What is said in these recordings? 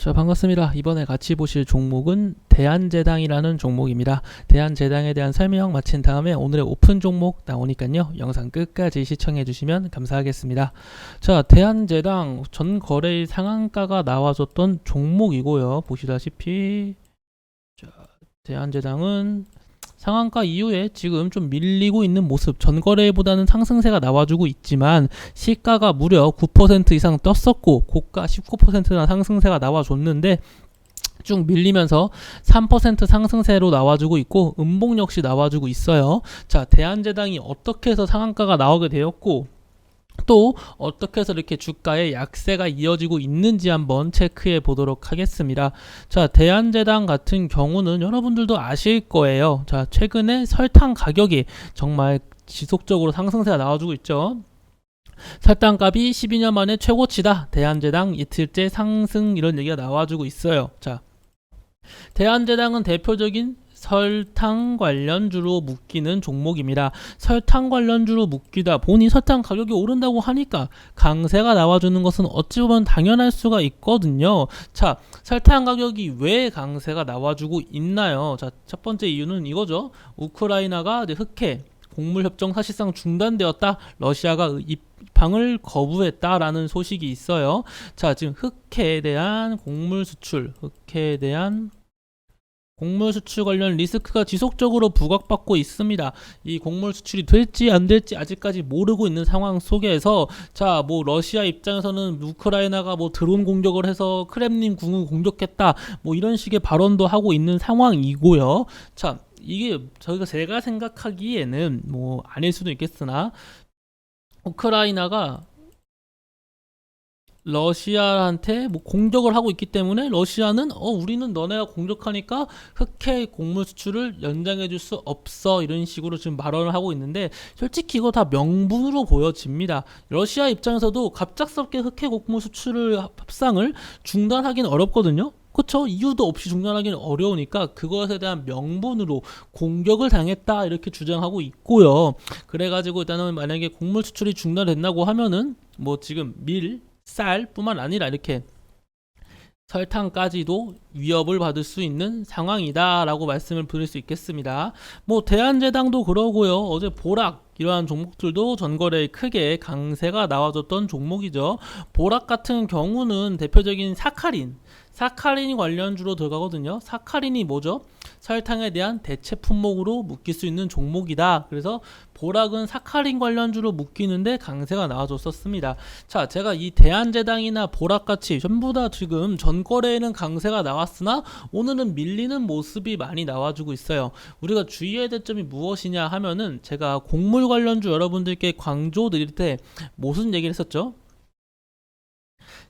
자, 반갑습니다. 이번에 같이 보실 종목은 대한제당이라는 종목입니다. 대한제당에 대한 설명 마친 다음에 오늘의 오픈 종목 나오니까요. 영상 끝까지 시청해 주시면 감사하겠습니다. 자, 대한제당 전 거래일 상한가가 나와줬던 종목이고요. 보시다시피 자, 대한제당은 상한가 이후에 지금 좀 밀리고 있는 모습 전거래일보다는 상승세가 나와주고 있지만 시가가 무려 9% 이상 떴었고 고가 19%나 상승세가 나와줬는데 쭉 밀리면서 3% 상승세로 나와주고 있고 음봉 역시 나와주고 있어요. 자 대한제당이 어떻게 해서 상한가가 나오게 되었고 또 어떻게 해서 이렇게 주가에 약세가 이어지고 있는지 한번 체크해 보도록 하겠습니다. 자, 대한제당 같은 경우는 여러분들도 아실 거예요. 자, 최근에 설탕 가격이 정말 지속적으로 상승세가 나와주고 있죠. 설탕값이 12년 만에 최고치다. 대한제당 이틀째 상승 이런 얘기가 나와주고 있어요. 자, 대한제당은 대표적인 설탕 관련주로 묶이는 종목입니다. 설탕 관련주로 묶이다 보니 설탕 가격이 오른다고 하니까 강세가 나와주는 것은 어찌 보면 당연할 수가 있거든요. 자, 설탕 가격이 왜 강세가 나와주고 있나요? 자, 첫 번째 이유는 이거죠. 우크라이나가 이제 흑해 곡물 협정 사실상 중단되었다. 러시아가 입항을 거부했다라는 소식이 있어요. 자, 지금 흑해에 대한 곡물 수출, 흑해에 대한 곡물 수출 관련 리스크가 지속적으로 부각받고 있습니다. 이 곡물 수출이 될지 안 될지 아직까지 모르고 있는 상황 속에서 자, 뭐 러시아 입장에서는 우크라이나가 뭐 드론 공격을 해서 크렘린 궁을 공격했다. 뭐 이런 식의 발언도 하고 있는 상황이고요. 자, 이게 저희가 제가 생각하기에는 뭐 아닐 수도 있겠으나 우크라이나가 러시아한테 뭐 공격을 하고 있기 때문에 러시아는 어 우리는 너네가 공격하니까 흑해 곡물 수출을 연장해 줄 수 없어 이런 식으로 지금 발언을 하고 있는데 솔직히 이거 다 명분으로 보여집니다. 러시아 입장에서도 갑작스럽게 흑해 곡물 수출을 합상을 중단하기는 어렵거든요. 그쵸 이유도 없이 중단하기는 어려우니까 그것에 대한 명분으로 공격을 당했다 이렇게 주장하고 있고요 그래가지고 일단은 만약에 곡물 수출이 중단된다고 하면은 뭐 지금 밀 쌀뿐만 아니라 이렇게 설탕까지도 위협을 받을 수 있는 상황이다라고 말씀을 드릴 수 있겠습니다. 뭐 대한제당도 그러고요. 어제 보락 이러한 종목들도 전거래에 크게 강세가 나와줬던 종목이죠. 보락 같은 경우는 대표적인 사카린, 사카린이 관련주로 들어가거든요. 사카린이 뭐죠? 설탕에 대한 대체 품목으로 묶일 수 있는 종목이다. 그래서 보락은 사카린 관련주로 묶이는데 강세가 나와줬었습니다. 자, 제가 이 대한제당이나 보락같이 전부 다 지금 전거래에는 강세가 나왔으나 오늘은 밀리는 모습이 많이 나와주고 있어요. 우리가 주의해야 될 점이 무엇이냐 하면은 제가 곡물 관련주 여러분들께 강조 드릴 때 무슨 얘기를 했었죠?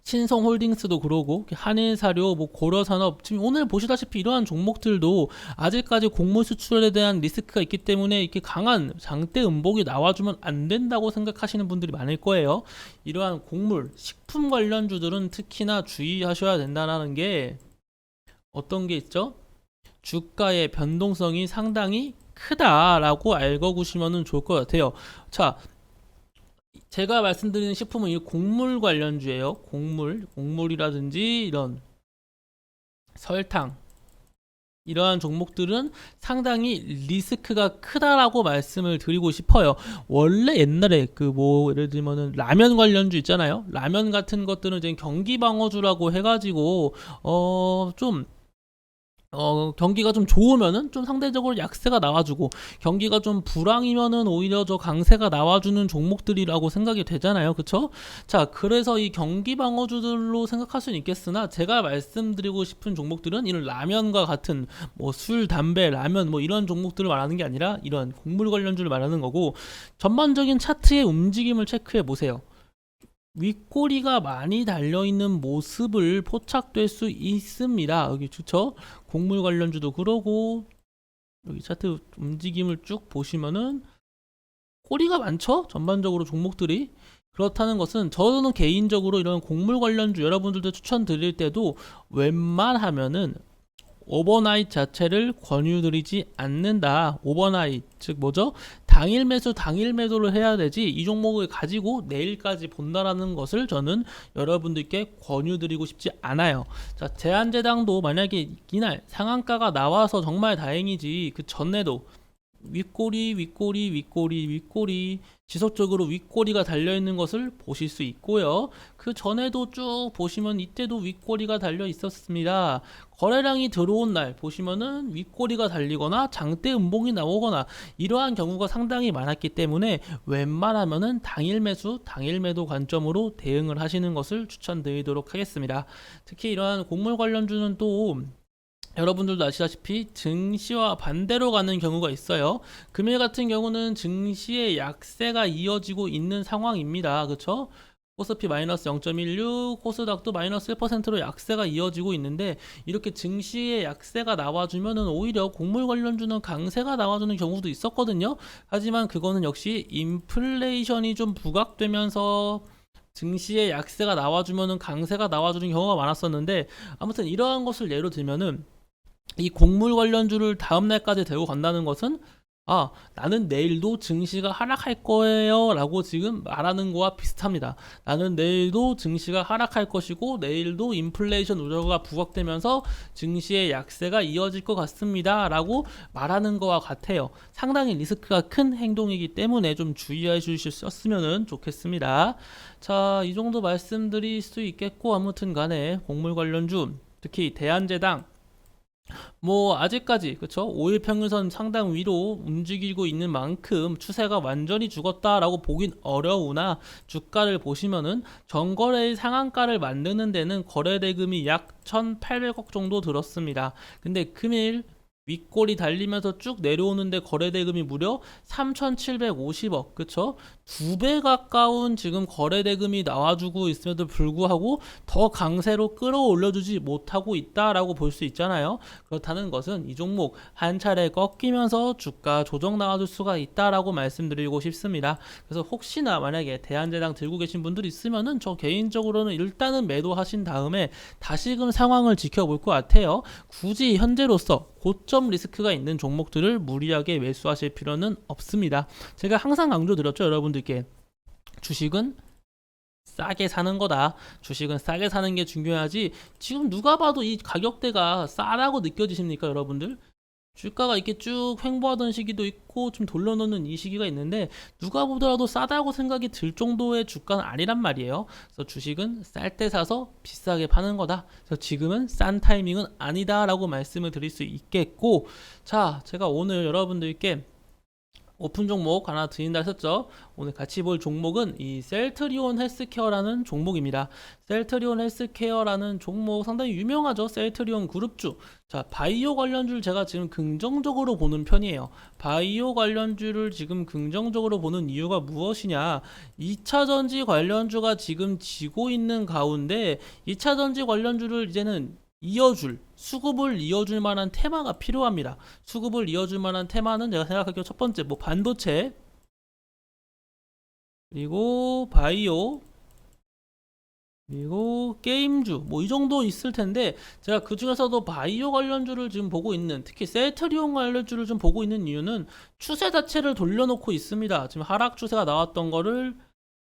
신성홀딩스도 그러고 한일사료, 뭐 고려산업 지금 오늘 보시다시피 이러한 종목들도 아직까지 곡물 수출에 대한 리스크가 있기 때문에 이렇게 강한 장대 음봉이 나와주면 안 된다고 생각하시는 분들이 많을 거예요. 이러한 곡물, 식품 관련주들은 특히나 주의하셔야 된다는 게 어떤 게 있죠? 주가의 변동성이 상당히 크다라고 알고 보시면 좋을 것 같아요. 자, 제가 말씀드리는 식품은 이 곡물 관련주예요. 곡물, 곡물이라든지 이런 설탕 이러한 종목들은 상당히 리스크가 크다라고 말씀을 드리고 싶어요. 원래 옛날에 그 뭐 예를 들면은 라면 관련주 있잖아요. 라면 같은 것들은 이제 경기 방어주라고 해가지고 어좀 어, 경기가 좀 좋으면은 좀 상대적으로 약세가 나와주고 경기가 좀 불황이면은 오히려 저 강세가 나와주는 종목들이라고 생각이 되잖아요. 그쵸? 자, 그래서 이 경기 방어주들로 생각할 수는 있겠으나 제가 말씀드리고 싶은 종목들은 이런 라면과 같은 뭐 술, 담배, 라면 뭐 이런 종목들을 말하는 게 아니라 이런 곡물 관련주를 말하는 거고 전반적인 차트의 움직임을 체크해 보세요. 윗꼬리가 많이 달려있는 모습을 포착될 수 있습니다. 여기 좋죠? 곡물 관련주도 그러고 여기 차트 움직임을 쭉 보시면은 꼬리가 많죠? 전반적으로 종목들이 그렇다는 것은 저는 개인적으로 이런 곡물 관련주 여러분들도 추천드릴 때도 웬만하면은 오버나잇 자체를 권유드리지 않는다. 오버나잇 즉 뭐죠? 당일 매수 당일 매도를 해야 되지 이 종목을 가지고 내일까지 본다라는 것을 저는 여러분들께 권유드리고 싶지 않아요. 자, 제한제당도 만약에 이날 상한가가 나와서 정말 다행이지 그 전에도 윗꼬리 윗꼬리 윗꼬리 윗꼬리 지속적으로 윗꼬리가 달려 있는 것을 보실 수 있고요. 그 전에도 쭉 보시면 이때도 윗꼬리가 달려 있었습니다. 거래량이 들어온 날 보시면은 윗꼬리가 달리거나 장대 음봉이 나오거나 이러한 경우가 상당히 많았기 때문에 웬만하면은 당일 매수, 당일 매도 관점으로 대응을 하시는 것을 추천드리도록 하겠습니다. 특히 이러한 곡물 관련주는 또 여러분들도 아시다시피 증시와 반대로 가는 경우가 있어요. 금일 같은 경우는 증시의 약세가 이어지고 있는 상황입니다. 그렇죠? 코스피 마이너스 0.16, 코스닥도 마이너스 1%로 약세가 이어지고 있는데 이렇게 증시의 약세가 나와주면은 오히려 곡물 관련주는 강세가 나와주는 경우도 있었거든요. 하지만 그거는 역시 인플레이션이 좀 부각되면서 증시의 약세가 나와주면은 강세가 나와주는 경우가 많았었는데 아무튼 이러한 것을 예로 들면은 이 곡물 관련주를 다음 날까지 들고 간다는 것은 아 나는 내일도 증시가 하락할 거예요 라고 지금 말하는 거와 비슷합니다. 나는 내일도 증시가 하락할 것이고 내일도 인플레이션 우려가 부각되면서 증시의 약세가 이어질 것 같습니다 라고 말하는 거와 같아요. 상당히 리스크가 큰 행동이기 때문에 좀 주의해 주셨으면 좋겠습니다. 자 이 정도 말씀드릴 수 있겠고 아무튼 간에 곡물 관련주 특히 대한제당 뭐 아직까지 그쵸 5일 평균선 상당 위로 움직이고 있는 만큼 추세가 완전히 죽었다라고 보긴 어려우나 주가를 보시면은 전거래일 상한가를 만드는 데는 거래 대금이 약 1,800억 정도 들었습니다. 근데 금일 윗골이 달리면서 쭉 내려오는데 거래 대금이 무려 3,750억 그쵸? 두 배 가까운 지금 거래 대금이 나와주고 있음에도 불구하고 더 강세로 끌어올려주지 못하고 있다라고 볼 수 있잖아요. 그렇다는 것은 이 종목 한 차례 꺾이면서 주가 조정 나와줄 수가 있다라고 말씀드리고 싶습니다. 그래서 혹시나 만약에 대한제당 들고 계신 분들이 있으면은 저 개인적으로는 일단은 매도하신 다음에 다시금 상황을 지켜볼 것 같아요. 굳이 현재로서 고점 리스크가 있는 종목들을 무리하게 매수하실 필요는 없습니다. 제가 항상 강조드렸죠, 여러분들 께. 주식은 싸게 사는 거다. 주식은 싸게 사는 게 중요하지. 지금 누가 봐도 이 가격대가 싸다고 느껴지십니까, 여러분들? 주가가 이렇게 쭉 횡보하던 시기도 있고 좀 돌려놓는 이 시기가 있는데 누가 보더라도 싸다고 생각이 들 정도의 주가는 아니란 말이에요. 그래서 주식은 쌀 때 사서 비싸게 파는 거다. 그래서 지금은 싼 타이밍은 아니다라고 말씀을 드릴 수 있겠고 자 제가 오늘 여러분들께 오픈 종목 하나 드린다 했었죠. 오늘 같이 볼 종목은 이 셀트리온 헬스케어라는 종목입니다. 셀트리온 헬스케어라는 종목 상당히 유명하죠. 셀트리온 그룹주. 자, 바이오 관련주를 제가 지금 긍정적으로 보는 편이에요. 바이오 관련주를 지금 긍정적으로 보는 이유가 무엇이냐? 2차 전지 관련주가 지금 지고 있는 가운데 2차 전지 관련주를 이제는 이어줄 수급을 이어줄 만한 테마가 필요합니다. 수급을 이어줄 만한 테마는 제가 생각하기에 첫 번째 뭐 반도체 그리고 바이오 그리고 게임주 뭐 이 정도 있을 텐데 제가 그 중에서도 바이오 관련주를 지금 보고 있는 특히 셀트리온 관련주를 좀 보고 있는 이유는 추세 자체를 돌려놓고 있습니다. 지금 하락 추세가 나왔던 거를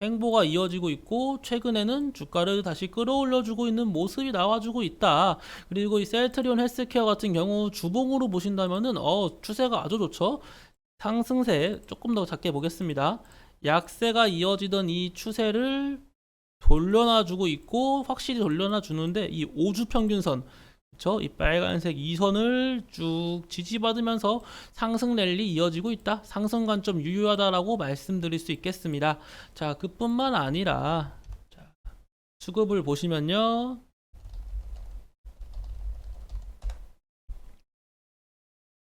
행보가 이어지고 있고 최근에는 주가를 다시 끌어올려주고 있는 모습이 나와주고 있다. 그리고 이 셀트리온 헬스케어 같은 경우 주봉으로 보신다면은 어 추세가 아주 좋죠. 상승세 조금 더 작게 보겠습니다. 약세가 이어지던 이 추세를 돌려놔주고 있고 확실히 돌려놔주는데 이 5주 평균선 그쵸? 이 빨간색 이 선을 쭉 지지받으면서 상승 랠리 이어지고 있다. 상승 관점 유효하다라고 말씀드릴 수 있겠습니다. 자, 그뿐만 아니라 자, 수급을 보시면요.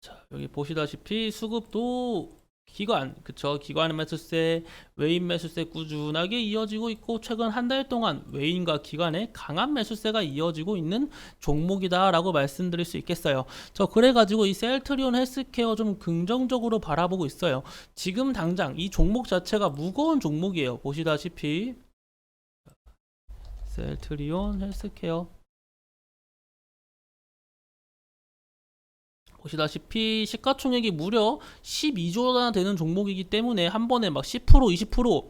자, 여기 보시다시피 수급도 기관, 그쵸? 기관 매수세, 외인 매수세 꾸준하게 이어지고 있고 최근 한 달 동안 외인과 기관의 강한 매수세가 이어지고 있는 종목이다라고 말씀드릴 수 있겠어요. 저 그래가지고 이 셀트리온 헬스케어 좀 긍정적으로 바라보고 있어요. 지금 당장 이 종목 자체가 무거운 종목이에요. 보시다시피 셀트리온 헬스케어 보시다시피 시가총액이 무려 12조나 되는 종목이기 때문에 한 번에 막 10% 20%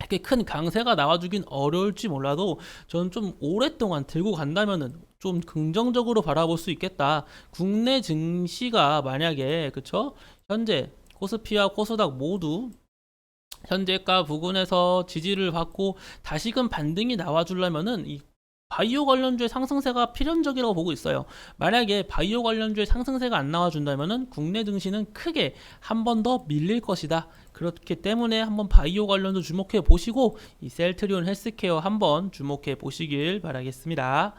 이렇게 큰 강세가 나와주긴 어려울지 몰라도 저는 좀 오랫동안 들고 간다면은 좀 긍정적으로 바라볼 수 있겠다. 국내 증시가 만약에 그쵸 현재 코스피와 코스닥 모두 현재가 부근에서 지지를 받고 다시금 반등이 나와주려면은 이 바이오 관련주의 상승세가 필연적이라고 보고 있어요. 만약에 바이오 관련주의 상승세가 안 나와준다면은 국내 증시는 크게 한 번 더 밀릴 것이다. 그렇기 때문에 한번 바이오 관련도 주목해 보시고 이 셀트리온 헬스케어 한번 주목해 보시길 바라겠습니다.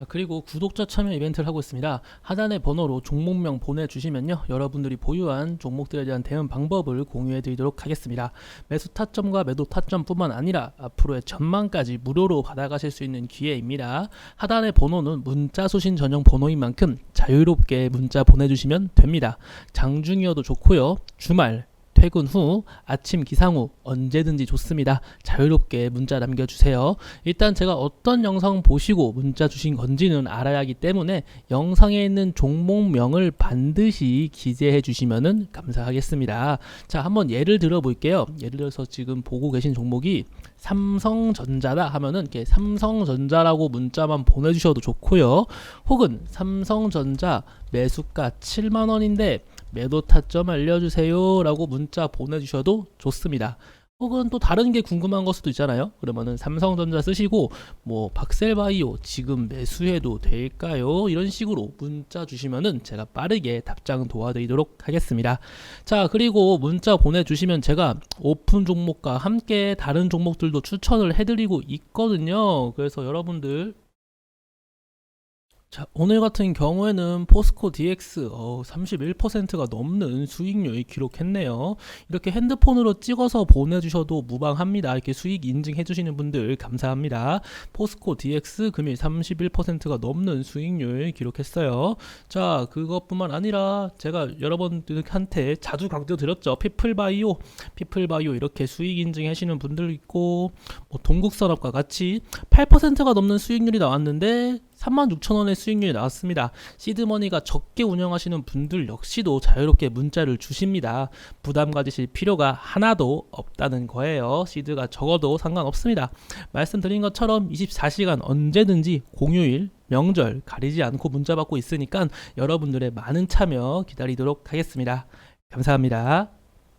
자, 그리고 구독자 참여 이벤트를 하고 있습니다. 하단의 번호로 종목명 보내주시면요. 여러분들이 보유한 종목들에 대한 대응 방법을 공유해 드리도록 하겠습니다. 매수 타점과 매도 타점뿐만 아니라 앞으로의 전망까지 무료로 받아가실 수 있는 기회입니다. 하단의 번호는 문자 수신 전용 번호인 만큼 자유롭게 문자 보내주시면 됩니다. 장중이어도 좋고요. 주말, 퇴근 후, 아침 기상 후 언제든지 좋습니다. 자유롭게 문자 남겨주세요. 일단 제가 어떤 영상 보시고 문자 주신 건지는 알아야 하기 때문에 영상에 있는 종목명을 반드시 기재해 주시면 감사하겠습니다. 자, 한번 예를 들어 볼게요. 예를 들어서 지금 보고 계신 종목이 삼성전자다 하면은 이렇게 삼성전자라고 문자만 보내주셔도 좋고요. 혹은 삼성전자 매수가 7만 원인데 매도 타점 알려주세요 라고 문자 보내주셔도 좋습니다. 혹은 또 다른 게 궁금한 걸 수도 있잖아요. 그러면은 삼성전자 쓰시고 뭐 박셀바이오 지금 매수해도 될까요? 이런 식으로 문자 주시면은 제가 빠르게 답장 도와드리도록 하겠습니다. 자 그리고 문자 보내주시면 제가 오픈 종목과 함께 다른 종목들도 추천을 해드리고 있거든요. 그래서 여러분들 자, 오늘 같은 경우에는 포스코 DX 어, 31%가 넘는 수익률 기록했네요. 이렇게 핸드폰으로 찍어서 보내주셔도 무방합니다. 이렇게 수익 인증해주시는 분들 감사합니다. 포스코 DX 금일 31%가 넘는 수익률 기록했어요. 자, 그것뿐만 아니라 제가 여러분들한테 자주 강조드렸죠. 피플바이오, 피플바이오 이렇게 수익 인증하시는 분들 있고 뭐 동국산업과 같이 8%가 넘는 수익률이 나왔는데 36,000원의 수익률이 나왔습니다. 시드머니가 적게 운영하시는 분들 역시도 자유롭게 문자를 주십니다. 부담 가지실 필요가 하나도 없다는 거예요. 시드가 적어도 상관없습니다. 말씀드린 것처럼 24시간 언제든지 공휴일, 명절 가리지 않고 문자 받고 있으니까 여러분들의 많은 참여 기다리도록 하겠습니다. 감사합니다.